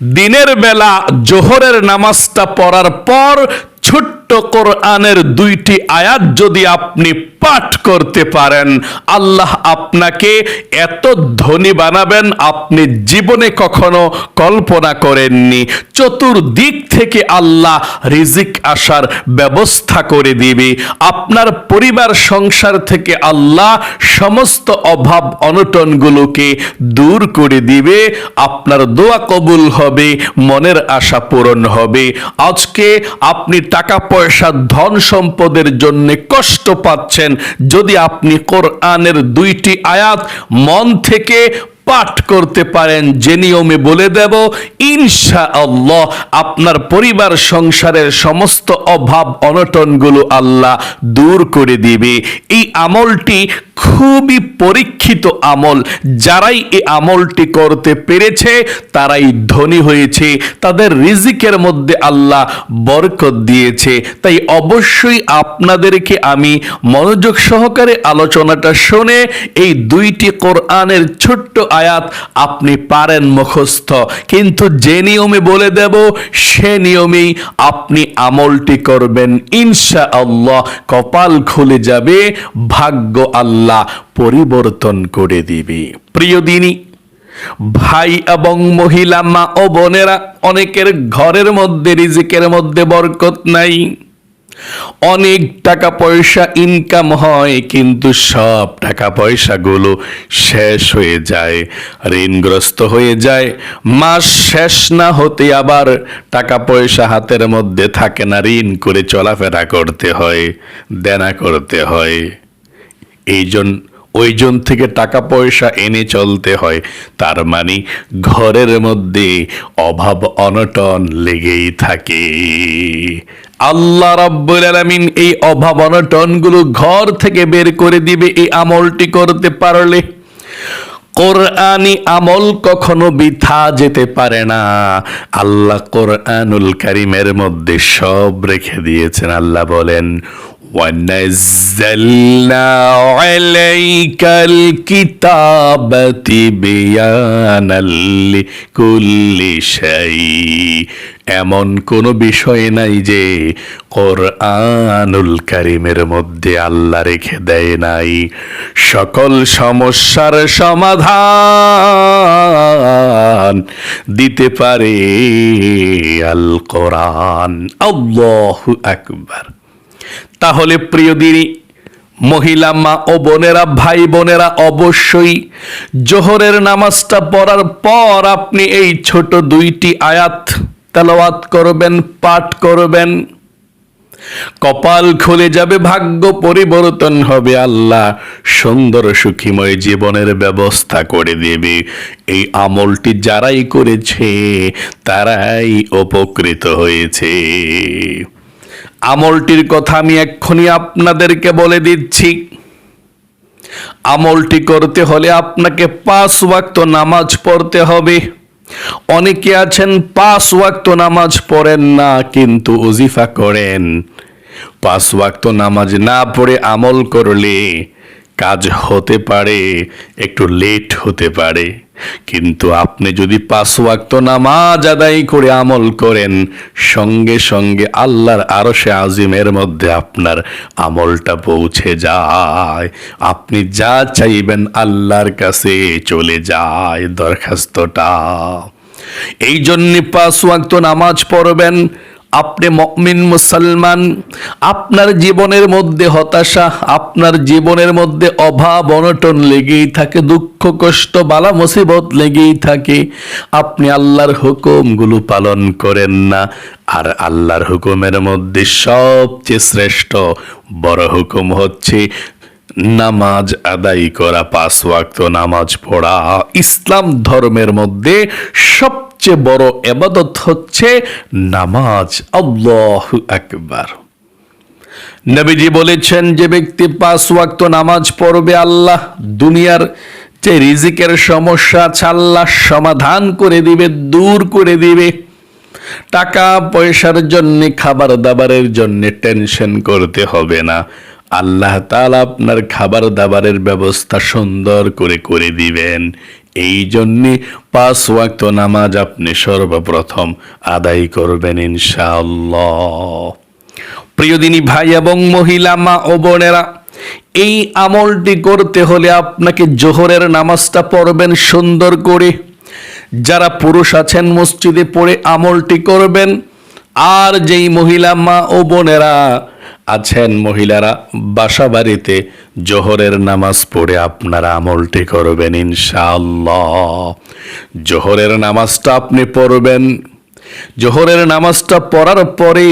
দিনের বেলা জোহরের নামাজটা পড়ার পর ছোট্ট কোরআনের দুইটি আয়াত যদি আপনি পাঠ করতে পারেন, আল্লাহ আপনাকে এত ধনী বানাবেন, আপনি জীবনে কখনো কল্পনা করেননি। চতুর্দিক থেকে আল্লাহ রিজিক আসার ব্যবস্থা করে দিবে। আপনার পরিবার, সংসার থেকে আল্লাহ সমস্ত অভাব অনটনগুলোকে দূর করে দিবে। আপনার দোয়া কবুল হবে, মনের আশা পূরণ হবে। আজকে আপনি টাকা পয়সা ধন সম্পদের জন্য কষ্ট পাচ্ছেন, যদি আপনি কোরআনের দুইটি আয়াত মন থেকে পাঠ করতে পারেন, যে নিয়মে বলে দেব ইনশা আল্লাহ আপনার পরিবার সংসারের সমস্ত অভাব, অনটনগুলো আল্লাহ দূর করে দিবে। এই আমলটি খুবই পরীক্ষিত আমল। যারাই এই আমলটি করতে পেরেছে, তারাই ধনী হয়েছে। তাদের রিজিকের মধ্যে আল্লাহ বরকত দিয়েছে। তাই অবশ্যই আপনাদেরকে আমি মনোযোগ সহকারে আলোচনাটা শুনে এই দুইটি কোরআনের ছোট্ট আয়াত আপনি পারেন মুখস্থ। কিন্তু যে নিয়মে বলে দেব, সে নিয়মেই আপনি আমলটি করবেন। ইনশা আল্লাহ কপাল খুলে যাবে, ভাগ্য আল্লাহ পরিবর্তন করে দিবে। প্রিয় দিনী, ভাই এবং মহিলা, মা ও বোনেরা, অনেকের ঘরের মধ্যে, রিজিকের মধ্যে বরকত নাই। অনেক টাকা পয়সা ইনকাম হয়, কিন্তু সব টাকা পয়সাগুলো শেষ হয়ে যায়, ঋণগ্রস্ত হয়ে যায়। মাস শেষ না হতে আবার টাকা পয়সা হাতের মধ্যে থাকে না, ঋণ করে চলাফেরা করতে হয়, দেনা করতে হয়। এই জন ওইজন থেকে টাকা পয়সা এনে চলতে হয়। তার মানে ঘরের মধ্যে অভাব অনটন লেগেই থাকে। আল্লাহ রাব্বুল আলামিন এই অভাব অনটনগুলো ঘর থেকে বের করে দিবে এই আমলটি করতে পারলে। কোরআনি আমল কখনো বৃথা যেতে পারে না। আল্লাহ কোরআনুল কারিমের মধ্যে সব রেখে দিয়েছেন। আল্লাহ বলেন ونزلنا عليك الكتاب تبيانا لكل شيء এমন কোনো বিষয় নাই যে কোরআনুল কারিমের মধ্যে আল্লাহ রেখে দেয় নাই সকল সমস্যার সমাধান দিতে পারে আল কোরআন আল্লাহু আকবার তাহলে প্রিয় দিনী, মহিলা মা ও বোনেরা, ভাই বোনেরা, অবশ্যই জোহরের নামাজটা পড়ার পর আপনি এই ছোট দুইটি আয়াত তেলাওয়াত করবেন, পাঠ করবেন। কপাল খুলে যাবে, ভাগ্য পরিবর্তন হবে, আল্লাহ সুন্দর সুখীময় জীবনের ব্যবস্থা করে দেবে। এই আমলটি যারাই করেছে, তারাই উপকৃত হয়েছে। আমলটির কথা আমি এক্ষুনি আপনাদেরকে বলে দিচ্ছি। আমলটি করতে হলে আপনাকে পাঁচ ওয়াক্ত নামাজ পড়তে হবে। অনেকে আছেন পাঁচ ওয়াক্ত নামাজ পড়েন না, কিন্তু ওজিফা করেন। পাঁচ ওয়াক্ত নামাজ না পড়ে আমল করলে কাজ হতে পারে, একটু লেট হতে পারে। কিন্তু আপনি যদি পাঁচ ওয়াক্ত নামাজ আদায় করে আমল করেন, সঙ্গে সঙ্গে আল্লাহর আরও সে আজিমের মধ্যে আপনার আমলটা পৌঁছে যায়। আপনি যা চাইবেন আল্লাহর কাছে চলে যায় দরখাস্তটা। এই জন্যে পাঁচ ওয়াক্ত নামাজ পড়বেন আপনি মমিন, মুসলমান, আপনার জীবনের মধ্যে হতাশা, আপনার জীবনের মধ্যে অভাব, অনটন লেগেই থাকে, দুঃখ, কষ্ট, বালা মুসিবত লেগেই থাকে। আপনি আল্লাহর হুকুমগুলো পালন করেন না, আর আল্লাহর হুকুমের মধ্যে সবচেয়ে শ্রেষ্ঠ বড় হুকুম হচ্ছে নামাজ আদায় করা, পাঁচ ওয়াক্ত নামাজ পড়া, ইসলাম ধর্মের মধ্যে সবচেয়ে বড় এবাদত হচ্ছে নামাজ। আল্লাহ আকবার। নবীজি বলেছেন যে ব্যক্তি পাঁচ ওয়াক্ত নামাজ পড়বে, আল্লাহ দুনিয়ার যে রিজিকের সমস্যা আল্লাহ সমাধান করে দিবে, দূর করে দিবে। টাকা পয়সার জন্য খাবার দাবারের জন্য টেনশন করতে হবে না। আল্লাহ তাআলা আপনার খাবার দাবারের ব্যবস্থা সুন্দর করে করে দিবেন। এই জন্যে পাঁচ ওয়াক্ত নামাজ আপনি সর্বপ্রথম আদায় করবেন ইনশাআল্লাহ। প্রিয় দিনী ভাই এবং মহিলা, মা ও বোনেরা, এই আমলটি করতে হলে আপনাকে জোহরের নামাজটা পড়বেন সুন্দর করে। যারা পুরুষ আছেন, মসজিদে পড়ে আমলটি করবেন। আর যেই মহিলা, মা ও বোনেরা আছেন মহিলারা বাসা বাড়িতে জোহরের নামাজ পড়ে আপনারা আমলটি করবেন ইনশাআল্লাহ। জোহরের নামাজটা আপনি পড়বেন। জোহরের নামাজটা পড়ার পরে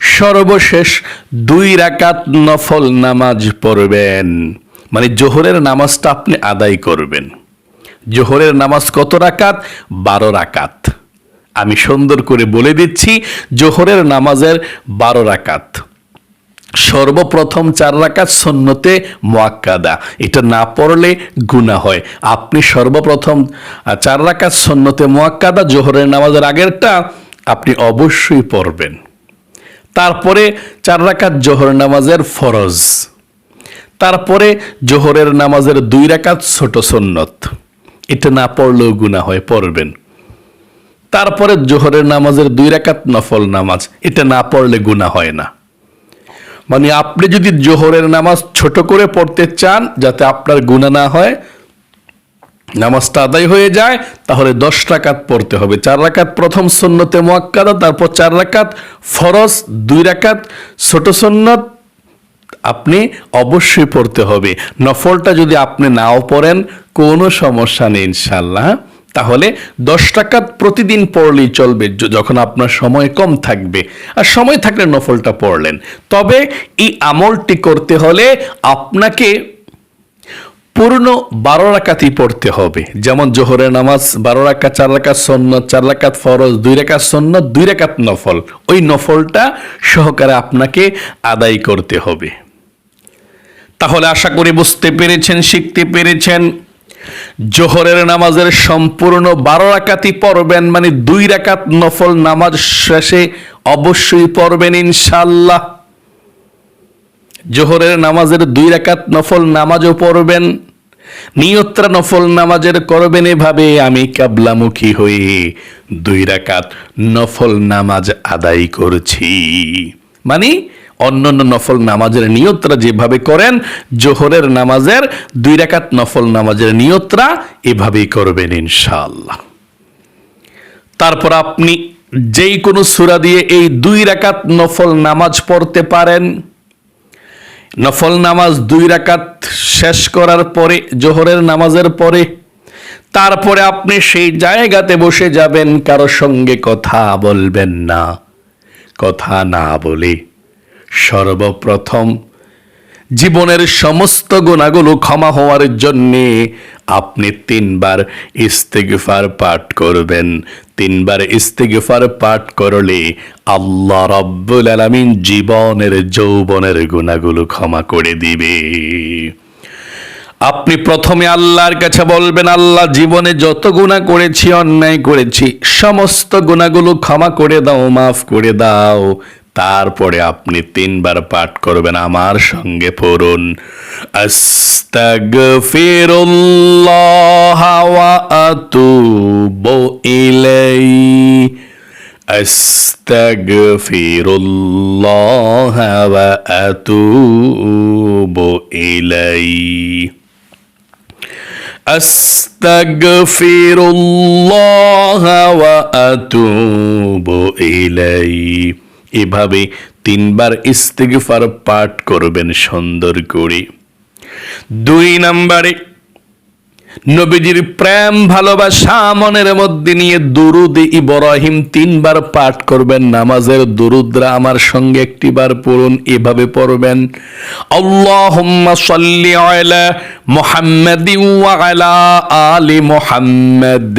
সর্বশেষ দুই রাকাত নফল নামাজ পড়বেন। মানে জোহরের নামাজটা আপনি আদায় করবেন। জোহরের নামাজ কত রাকাত? বারো রাকাত। আমি সুন্দর করে বলে দিচ্ছি, জোহরের নামাজের বারো রাকাত। সর্বপ্রথম চার রাকাত সন্নতে মোয়াক্কাদা। এটা না পড়লে গুণা হয়। আপনি সর্বপ্রথম চার রাকাত সন্নতে মোয়াক্কাদা, জোহরের নামাজের আগেরটা আপনি অবশ্যই পড়বেন। তারপরে চার রাকাত জোহর নামাজের ফরজ। তারপরে জোহরের নামাজের দুই রাকাত ছোট সন্নত। এটা না পড়লেও গুণা হয়, পড়বেন। তারপরে জোহরের নামাজের দুই রাকাত নফল নামাজ। এটা না পড়লে গুণা হয় না। মানে আপনি যদি জোহরের নামাজ ছোট করে পড়তে চান যাতে আপনার গুণা না হয়, নামাজটা আদায় হয়ে যায়, তাহলে দশ রাকাত পড়তে হবে। চার রাকাত প্রথম সন্নতে মোয়াক্কাদা, তারপর চার রাকাত ফরজ, দুই রাকাত ছোট সন্নত আপনি অবশ্যই পড়তে হবে। নফলটা যদি আপনি নাও পড়েন, কোনো সমস্যা নেই ইনশাল্লাহ তাহলে দশ টাকা প্রতিদিন পড়লেই চলবে যখন আপনার সময় কম থাকবে। আর সময় থাকলে নফলটা পড়লেন। তবে এই আমলটি করতে হলে আপনাকে পূর্ণ বারো রাকাতই পড়তে হবে। যেমন জোহরের নামাজ বারো রাকাত, চার রাকাত সন্ন্যত চার রাকাত ফরজ, দুই রাকাত সন্ন্যত দুই রাকাত নফল। ওই নফলটা সহকারে আপনাকে আদায় করতে হবে। তাহলে আশা করি বুঝতে পেরেছেন, শিখতে পেরেছেন। জোহরের নামাজের সম্পূর্ণ বারো রাকাতই পড়বেন মানে দুই রাকাত নফল নামাজ শেষে অবশ্যই পড়বেন ইনশাল্লাহ জোহরের নামাজের দুই রাকাত নফল নামাজও পড়বেন, নিয়ত্রা নফল নামাজের করবেন এভাবে, আমি কাবলামুখী হয়ে দুই রাকাত নফল নামাজ আদায় করছি। মানে অন্যান্য নফল নামাজের নিয়তরা যেভাবে করেন, জোহরের নামাজের দুই রাকাত নফল নামাজের নিয়তরা এভাবেই করবেন ইনশাআল্লাহ। তারপর আপনি যেই কোনো সূরা দিয়ে এই দুই রাকাত নফল নামাজ পড়তে পারেন, নফল নামাজ দুই রাকাত শেষ করার পরে, জোহরের নামাজের পরে, তারপরে আপনি সেই জায়গাতে বসে যাবেন, কারও সঙ্গে কথা বলবেন না, কথা না বলে। সর্বপ্রথম। জীবনের সমস্ত গুণাগুলো ক্ষমা হওয়ার জন্যে আপনি তিনবার ইস্তেগফার পাঠ করবেন। তিনবার ইস্তেগফার পাঠ করলে আল্লাহ রব্বুল আলামিন জীবনের যৌবনের গুণাগুলো ক্ষমা করে দিবে। আপনি প্রথমে আল্লাহর কাছে বলবেন, আল্লাহ, জীবনে যত গুণা করেছি, অন্যায় করেছি, সমস্ত গুণাগুলো ক্ষমা করে দাও, মাফ করে দাও। তারপরে আপনি তিনবার পাঠ করবেন আমার সঙ্গে পড়ুন। আস্তাগফিরুল্লাহ ওয়া আতুবু ইলাইহি আস্তাগফিরুল্লাহ ওয়া আতুবু ইলাইহি আস্তাগফিরুল্লাহ ওয়া আতুবু ইলাইহি এভাবে তিনবার ইস্তিগফার পাঠ করবেন সুন্দর করে। দুই নম্বরে, নবীজির প্রেম, ভালোবাসা, মনের মধ্যে নিয়ে দুরুদ ইব্রাহিম তিনবার পাঠ করবেন, নামাজের দুরুদরা আমার সঙ্গে একটিবার পড়ুন, এভাবে পড়বেন, আল্লাহুম্মা সাল্লি আলা মুহাম্মাদি ওয়া আলা আলি মুহাম্মাদ।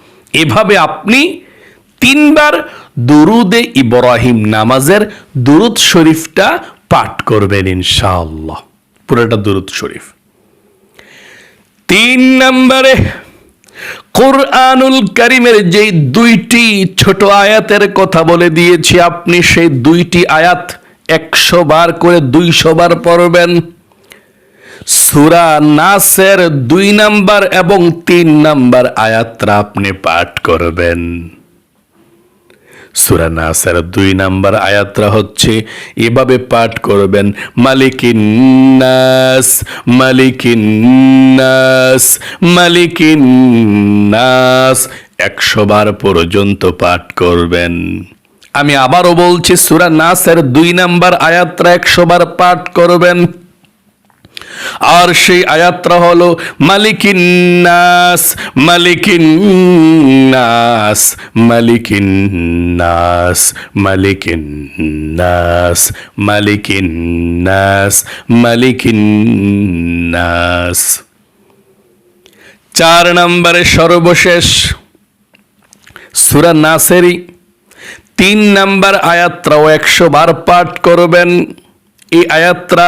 এভাবে আপনি তিনবার দুরুদে ইব্রাহিম নামাজের দুরুদ শরীফটা পাঠ করবেন ইনশাআল্লাহ। পুরোটা দুরুদ শরীফ। তিন নম্বরে, কোরআনুল করিমের যে দুইটি ছোট আয়াতের কথা বলে দিয়েছি, আপনি সেই দুইটি আয়াত একশো বার করে দুইশো বার পড়বেন। সুরা নাসের দুই নাম্বার এবং তিন নাম্বার আয়াতরা আপনি পাঠ করবেন। সুরা নাসের দুই নাম্বার আয়াতরা হচ্ছে, এভাবে পাঠ করবেন মালিকিন নাস মালিকিন নাস মালিকিন নাস একশো বার পর্যন্ত পাঠ করবেন। আমি আবারও বলছি, সুরা নাসের দুই নাম্বার আয়াতরা একশো বার পাঠ করবেন। আর সেই আয়াতটা হলো মালিকিন নাস মালিকিন নাস মালিকিন নাস মালিকিন নাস মালিকিন নাস মালিকিন নাস চার নম্বরে সর্বশেষ, সুরা নাসেরই তিন নাম্বার আয়াত্রাও একশো বার পাঠ করবেন। এই আয়াত্রা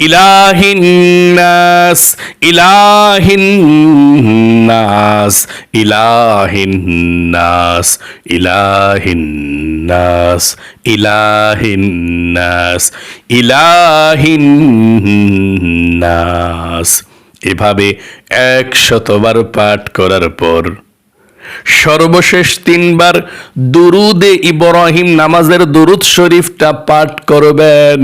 ইলাহিন্নাস ইলাহিন্নাস ইলাহিন্নাস ইলাহিন্নাস ইলাহিন্নাস ইলাহিন্নাস এভাবে একশতবার পাঠ করার পর সর্বশেষ তিনবার দুরুদে ইব্রাহিম নামাজের দুরুদ শরীফটা পাঠ করবেন।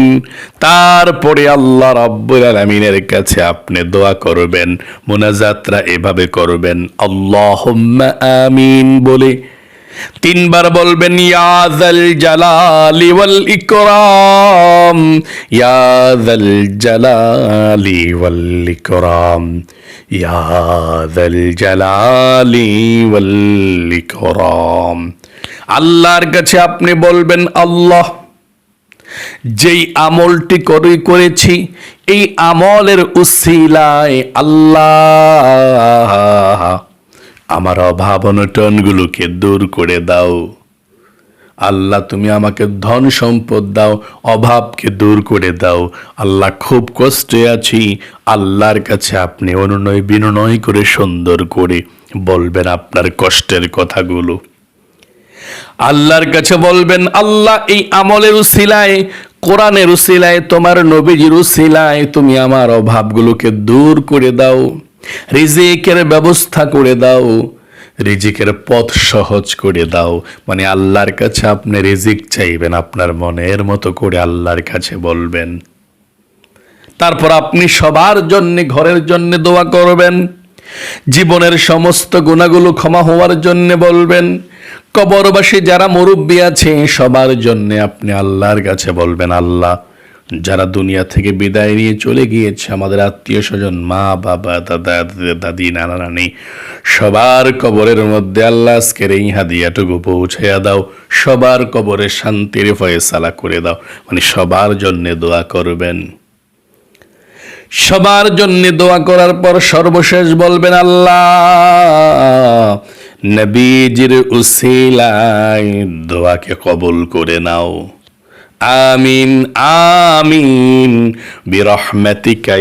তারপরে আল্লাহ রাব্বুল আলামিনের কাছে আপনি দোয়া করবেন, মোনাজাতরা এভাবে করবেন আল্লাহ আমিন বলে তিনবার বলবেন ইয়াদাল জালালি ওয়াল ইকরাম ইয়াদাল জালালি ওয়াল ইকরাম ইয়াদাল জালালি ওয়াল ইকরাম। আল্লাহর কাছে আপনি বলবেন, আল্লাহ, যেই আমলটি করে, করেছি, এই আমলের উসিলায় আল্লাহ আমার অভাব অনটনগুলোকে দূর করে দাও। আল্লাহ, তুমি আমাকে ধন সম্পদ দাও, অভাবকে দূর করে দাও। আল্লাহ, খুব কষ্টে আছি। আল্লাহর কাছে আপনি অনুনয় বিনয় করে সুন্দর করে বলবেন আপনার কষ্টের কথাগুলো। আল্লাহর কাছে বলবেন, আল্লাহ, এই আমলের উসিলায়, কোরআনের উসিলায়, তোমার নবীজির উসিলায় তুমি আমার অভাবগুলোকে দূর করে দাও। রিজিকের ব্যবস্থা করে দাও। রিজিকের পথ সহজ করে দাও। মানে আল্লাহর কাছে আপনি রিজিক চাইবেন, আপনার মনের মতো করে আল্লাহর কাছে বলবেন। তারপর আপনি সবার জন্য, ঘরের জন্য দোয়া করবেন। জীবনের সমস্ত গুণাগুলো ক্ষমা হওয়ার জন্য বলবেন। কবরবাসী যারা মুরব্বী আছে, সবার জন্য আপনি আল্লাহর কাছে বলবেন, আল্লাহ যারা দুনিয়া থেকে বিদায় নিয়ে চলে গিয়েছে, আমাদের আত্মীয় স্বজন, মা, বাবা, দাদা, দাদি, নানা, নানি, সবার কবরের মধ্যে আল্লাহ আজকের এই হাদিয়াটুকু পৌঁছাইয়া দাও। সবার কবরে শান্তির ফয়সালা করে দাও। মানে সবার জন্য দোয়া করবেন। সবার জন্য দোয়া করার পর সর্বশেষ বলবেন আল্লাহ উসিলায় দোয়াকে কবুল করে নাও। আমিন আমিন, বিরহমাতিকা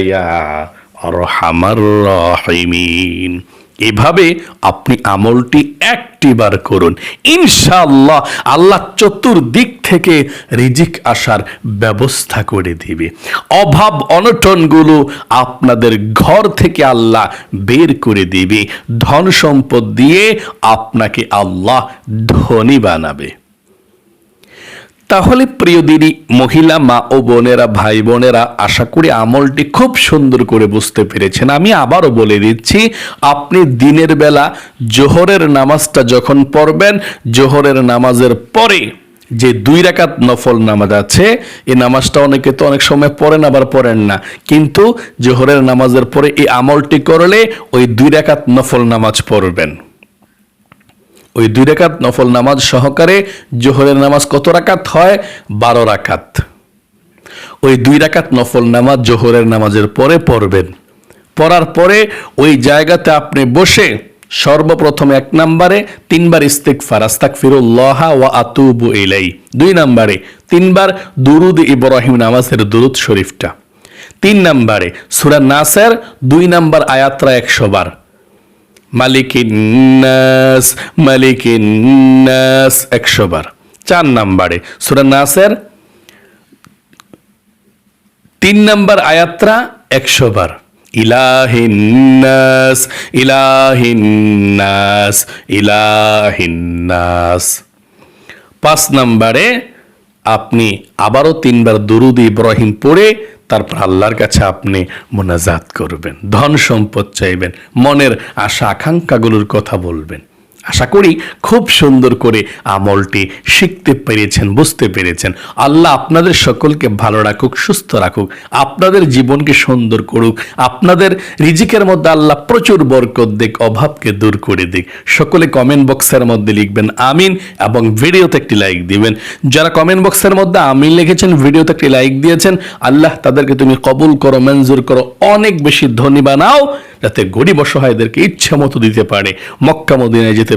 এভাবে আপনি আমলটি একটিবার করুন। ইনশাআল্লাহ আল্লাহ চতুর্দিক থেকে রিজিক আসার ব্যবস্থা করে দিবে। অভাব অনটনগুলো আপনাদের ঘর থেকে আল্লাহ বের করে দিবে। ধন সম্পদ দিয়ে আপনাকে আল্লাহ ধনী বানাবে। তাহলে প্রিয় দিদি, মহিলা মা ও বোনেরা, ভাই বোনেরা, আশা করি আমলটি খুব সুন্দর করে বুঝতে পেরেছেন। আমি আবারও বলে দিচ্ছি, আপনি দিনের বেলা জোহরের নামাজটা যখন পড়বেন, জোহরের নামাজের পরে যে দুই রাকাত নফল নামাজ আছে, এই নামাজটা অনেকে তো অনেক সময় পড়েন, আবার পড়েন না। কিন্তু জোহরের নামাজের পরে এই আমলটি করলে ওই দুই রাকাত নফল নামাজ পড়বেন। ওই দুই রাকাত নফল নামাজ সহকারে জোহরের নামাজ কত রাকাত হয়? বারো রাকাত। ওই দুই রাকাত নফল নামাজ জোহরের নামাজের পরে পড়বেন। পড়ার পরে ওই জায়গাতে আপনি বসে সর্বপ্রথম এক নম্বরে তিনবার ইস্তেকফার আস্তাগফিরুল্লাহ ওয়া আতুবু ইলাই দুই নম্বরে তিনবার দুরুদ ইব্রাহিম নামাজের দুরুদ শরীফটা। তিন নম্বরে সুরা নাসের দুই নম্বর আয়াতরা একশো বার। মালিকিন্নাস মালিকিন্নাস একশো বার। চার নাম্বারে সূরা নাসের তিন নাম্বার আয়াত্রা একশো বার। ইলাহিন্নাস ইলাহিন্নাস ইলাহিন্নাস পাঁচ নাম্বারে আপনি আবারও তিনবার দুরুদ ইব্রাহিম পড়ে তারপর আল্লাহর কাছে আপনি মোনাজাত করবেন ধন সম্পদ চাইবেন মনের আশা আকাঙ্ক্ষাগুলোর কথা বলবেন। আশা করি খুব সুন্দর করে আমলটি শিখতে পেরেছেন, বুঝতে পেরেছেন। আল্লাহ আপনাদের সকলকে ভালো রাখুক, সুস্থ রাখুক, আপনাদের জীবনকে সুন্দর করুক, আপনাদের রিজিকের মধ্যে আল্লাহ প্রচুর বরকত দিক, অভাবকে দূর করে দিক। সকলে কমেন্ট বক্সের মধ্যে লিখবেন, আমিন এবং ভিডিওতে একটি লাইক দিবেন। যারা কমেন্ট বক্সের মধ্যে আমিন লিখেছেন, ভিডিওতে একটি লাইক দিয়েছেন, আল্লাহ তাদেরকে তুমি কবুল করো, মঞ্জুর করো, অনেক বেশি ধনী বানাও, যাতে গরিব অসহায়দেরকে ইচ্ছা মতো দিতে পারে। মক্কা মদিনায় যেতে